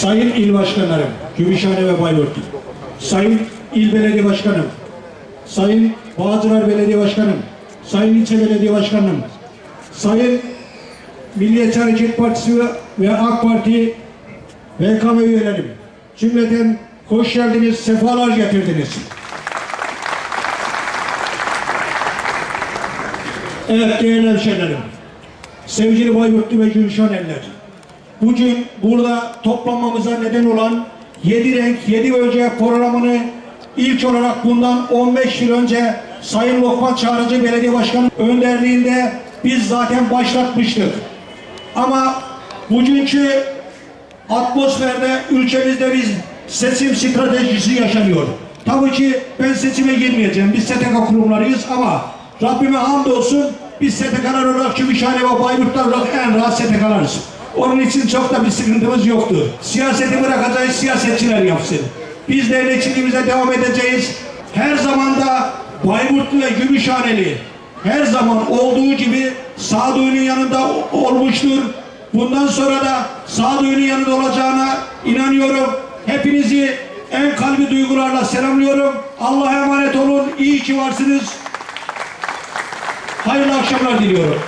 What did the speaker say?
Sayın İl Başkanlarım, Gümüşhane ve Bayburt, Sayın İl Belediye Başkanım, Sayın Bağcılar Belediye Başkanım, Sayın İlçe Belediye Başkanım, Sayın Milliyetçi Hareket Partisi ve- AK Parti VKM üyelerim, cümleten hoş geldiniz, sefalar getirdiniz. Evet değerli hemşehrilerim, sevgili Bayburtlu ve Gülşaneliler, bugün burada toplanmamıza neden olan 7 renk 7 bölge programını ilk olarak bundan 15 yıl önce Sayın Lokman Çağrıcı Belediye Başkanı önderliğinde biz zaten başlatmıştık. Ama bugünkü atmosferde ülkemizde biz seçim stratejisi yaşanıyor. Tabii ki ben seçime girmeyeceğim. Biz STK kurumlarıyız ama Rabbime hamdolsun biz STK'lar olarak Gümüşhane ve Bayburt'ta olarak en rahat STK'larız. Onun için çok da bir sıkıntımız yoktu. Siyaseti bırakacağız, siyasetçiler yapsın. Biz devletçiliğimize devam edeceğiz. Her zaman da Bayburtlu ve Gümüşhaneli her zaman olduğu gibi sağduyunun yanında olmuştur. Bundan sonra da sağduyunun yanında olacağına inanıyorum. Hepinizi en kalbi duygularla selamlıyorum. Allah'a emanet olun. İyi ki varsınız. Hayırlı akşamlar diliyorum.